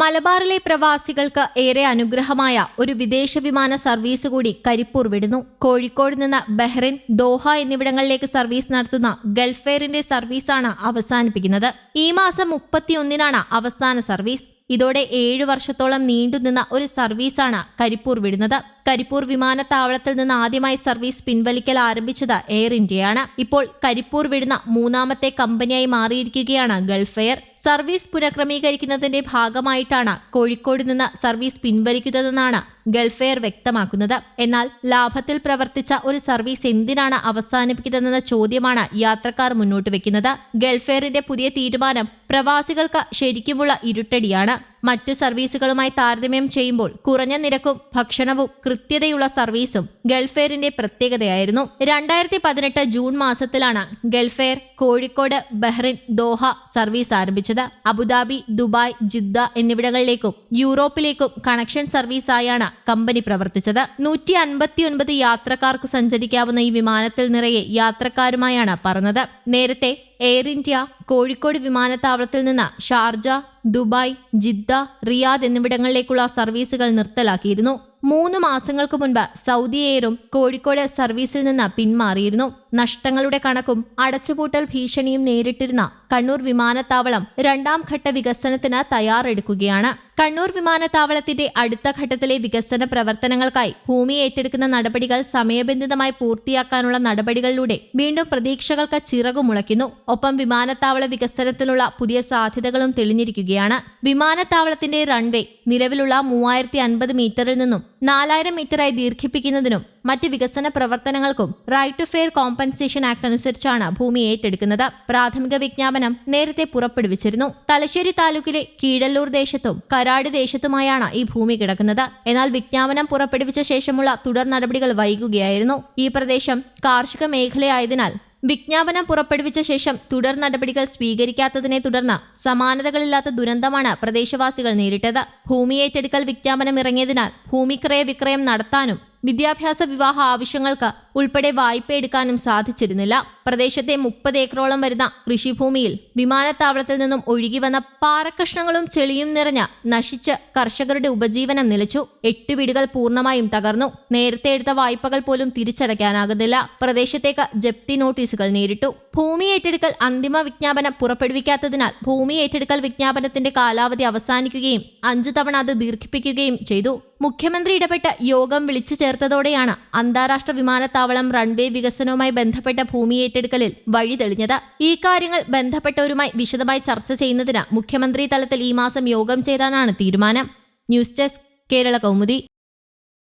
മലബാറിലെ പ്രവാസികൾക്ക് ഏറെ അനുഗ്രഹമായ ഒരു വിദേശ വിമാന സർവീസ് കൂടി കരിപ്പൂർ വിടുന്നു. കോഴിക്കോട് നിന്ന് ബഹ്റിൻ ദോഹ എന്നിവിടങ്ങളിലേക്ക് സർവീസ് നടത്തുന്ന ഗൾഫ് എയറിന്റെ സർവീസാണ് അവസാനിപ്പിക്കുന്നത്. ഈ മാസം മുപ്പത്തിയൊന്നിനാണ് അവസാന സർവീസ്. ഇതോടെ ഏഴു വർഷത്തോളം നീണ്ടുനിന്ന ഒരു സർവീസാണ് കരിപ്പൂർ വിടുന്നത്. കരിപ്പൂർ വിമാനത്താവളത്തിൽ നിന്ന് ആദ്യമായി സർവീസ് പിൻവലിക്കൽ ആരംഭിച്ചത് എയർ ഇന്ത്യയാണ്. ഇപ്പോൾ കരിപ്പൂർ വിടുന്ന മൂന്നാമത്തെ കമ്പനിയായി മാറിയിരിക്കുകയാണ് ഗൾഫ് എയർ. സർവീസ് പുനഃക്രമീകരിക്കുന്നതിന്റെ ഭാഗമായിട്ടാണ് കോഴിക്കോട് നിന്ന് സർവീസ് പിൻവലിക്കുന്നതെന്നാണ് ഗൾഫ് എയർ വ്യക്തമാക്കുന്നത്. എന്നാൽ ലാഭത്തിൽ പ്രവർത്തിച്ച ഒരു സർവീസ് എന്തിനാണ് അവസാനിപ്പിക്കുന്നതെന്ന ചോദ്യമാണ് യാത്രക്കാർ മുന്നോട്ട് വെക്കുന്നത്. ഗൾഫ് എയറിന്റെ പുതിയ തീരുമാനം പ്രവാസികൾക്ക് ശരിക്കുമുള്ള ഇരുട്ടടിയാണ്. മറ്റു സർവീസുകളുമായി താരതമ്യം ചെയ്യുമ്പോൾ കുറഞ്ഞ നിരക്കും ഭക്ഷണവും കൃത്യതയുള്ള സർവീസും ഗൾഫെയറിന്റെ പ്രത്യേകതയായിരുന്നു. രണ്ടായിരത്തി പതിനെട്ട് ജൂൺ മാസത്തിലാണ് Gulf Air Kozhikode Bahrain Doha service ആരംഭിച്ചത്. അബുദാബി ദുബായ് ജിദ്ദ എന്നിവിടങ്ങളിലേക്കും യൂറോപ്പിലേക്കും കണക്ഷൻ സർവീസായാണ് കമ്പനി പ്രവർത്തിച്ചത്. നൂറ്റി അൻപത്തിയൊൻപത് യാത്രക്കാർക്ക് സഞ്ചരിക്കാവുന്ന ഈ വിമാനത്തിൽ നിറയെ യാത്രക്കാരുമായാണ് പറഞ്ഞത് നേരത്തെ എയർ ഇന്ത്യ കോഴിക്കോട് വിമാനത്താവളത്തിൽ നിന്ന് ഷാർജ ദുബായ് ജിദ്ദ റിയാദ് എന്നിവിടങ്ങളിലേക്കുള്ള സർവീസുകൾ നിർത്തലാക്കിയിരുന്നു. മൂന്ന് മാസങ്ങൾക്ക് മുൻപ് സൗദി എയറും കോഴിക്കോട് സർവീസിൽ നിന്ന് പിന്മാറിയിരുന്നു. നഷ്ടങ്ങളുടെ കണക്കും അടച്ചുപൂട്ടൽ ഭീഷണിയും നേരിട്ടിരുന്ന കണ്ണൂർ വിമാനത്താവളം രണ്ടാം ഘട്ട വികസനത്തിന് തയ്യാറെടുക്കുകയാണ്. കണ്ണൂർ വിമാനത്താവളത്തിന്റെ അടുത്ത ഘട്ടത്തിലെ വികസന പ്രവർത്തനങ്ങൾക്കായി ഭൂമി ഏറ്റെടുക്കുന്ന നടപടികൾ സമയബന്ധിതമായി പൂർത്തിയാക്കാനുള്ള നടപടികളിലൂടെ വീണ്ടും പ്രതീക്ഷകൾക്ക് ചിറകുമുളയ്ക്കുന്നു ഒപ്പം വിമാനത്താവള വികസനത്തിനുള്ള പുതിയ സാധ്യതകളും തെളിഞ്ഞിരിക്കുകയാണ്. വിമാനത്താവളത്തിന്റെ റൺവേ നിലവിലുള്ള മൂവായിരത്തി അൻപത് മീറ്ററിൽ നിന്നും നാലായിരം മീറ്ററായി ദീർഘിപ്പിക്കുന്നതിനും മറ്റ് വികസന പ്രവർത്തനങ്ങൾക്കും right to fair compensation act അനുസരിച്ചാണ് ഭൂമി ഏറ്റെടുക്കുന്നത്. പ്രാഥമിക വിജ്ഞാപനം നേരത്തെ പുറപ്പെടുവിച്ചിരുന്നു. തലശ്ശേരി താലൂക്കിലെ കീഴല്ലൂർ ദേശത്തും കരാട് ദേശത്തുമായാണ് ഈ ഭൂമി കിടക്കുന്നത്. എന്നാൽ വിജ്ഞാപനം പുറപ്പെടുവിച്ച ശേഷമുള്ള തുടർ നടപടികൾ വൈകുകയായിരുന്നു. ഈ പ്രദേശം കാർഷിക മേഖലയായതിനാൽ വിജ്ഞാപനം പുറപ്പെടുവിച്ച ശേഷം തുടർ നടപടികൾ സ്വീകരിക്കാത്തതിനെ തുടർന്ന് സമാനതകളില്ലാത്ത ദുരന്തമാണ് പ്രദേശവാസികൾ നേരിട്ടത്. ഭൂമി ഏറ്റെടുക്കൽ വിജ്ഞാപനം ഇറങ്ങിയതിനാൽ ഭൂമിക്രയ വിക്രയം നടത്താനും വിദ്യാഭ്യാസ വിവാഹ ആവശ്യങ്ങൾക്ക് ഉൾപ്പെടെ വായ്പ എടുക്കാനും സാധിച്ചിരുന്നില്ല. പ്രദേശത്തെ മുപ്പത് ഏക്കറോളം വരുന്ന കൃഷിഭൂമിയിൽ വിമാനത്താവളത്തിൽ നിന്നും ഒഴുകി വന്ന പാറക്കഷ്ണങ്ങളും ചെളിയും നിറഞ്ഞ നശിച്ച് കർഷകരുടെ ഉപജീവനം നിലച്ചു. എട്ട് വീടുകൾ പൂർണമായും തകർന്നു. നേരത്തെ എടുത്ത വായ്പകൾ പോലും തിരിച്ചടയ്ക്കാനാകുന്നില്ല. പ്രദേശത്തേക്ക് ജപ്തി നോട്ടീസുകൾ നേരിട്ടു. ഭൂമി ഏറ്റെടുക്കൽ അന്തിമ വിജ്ഞാപനം പുറപ്പെടുവിക്കാത്തതിനാൽ ഭൂമി ഏറ്റെടുക്കൽ വിജ്ഞാപനത്തിന്റെ കാലാവധി അവസാനിക്കുകയും അഞ്ചു തവണ അത് ദീർഘിപ്പിക്കുകയും ചെയ്തു. മുഖ്യമന്ത്രി ഇടപെട്ട് യോഗം വിളിച്ചു ചേർത്തതോടെയാണ് അന്താരാഷ്ട്ര വിമാനത്താവളം റൺവേ വികസനവുമായി ബന്ധപ്പെട്ട ഭൂമി ഏറ്റെടുക്കലിൽ വഴി തെളിഞ്ഞത്. ഈ കാര്യങ്ങൾ ബന്ധപ്പെട്ടവരുമായി വിശദമായി ചർച്ച ചെയ്യുന്നതിന് മുഖ്യമന്ത്രി തലത്തിൽ ഈ മാസം യോഗം ചേരാനാണ് തീരുമാനം. News desk Kerala Kaumudi.